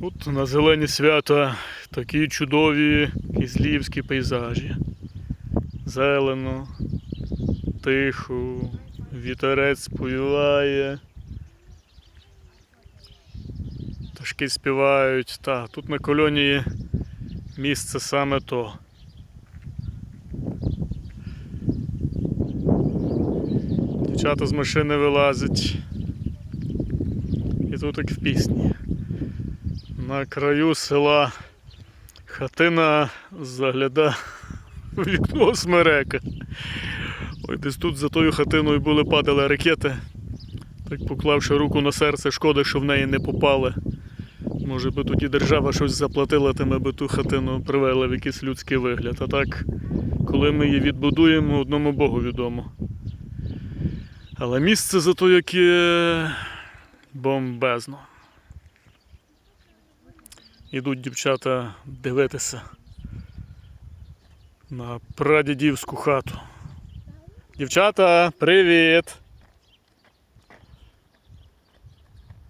Тут на зелені свята такі чудові кизлівські пейзажі. Зелено, тихо, вітерець повіває. Пташки співають. Та, тут на колонії місце саме то. Дівчата з машини вилазять. І тут як в пісні. На краю села хатина загляда у вікно смерека. Ой, десь тут за тою хатиною були падали ракети. Так поклавши руку на серце, шкода, що в неї не попали. Може би тоді держава щось заплатила, ми би ту хатину привели в якийсь людський вигляд. А так, коли ми її відбудуємо, одному Богу відомо. Але місце зато яке бомбезно. Ідуть дівчата дивитися на прадідівську хату. Дівчата, привіт!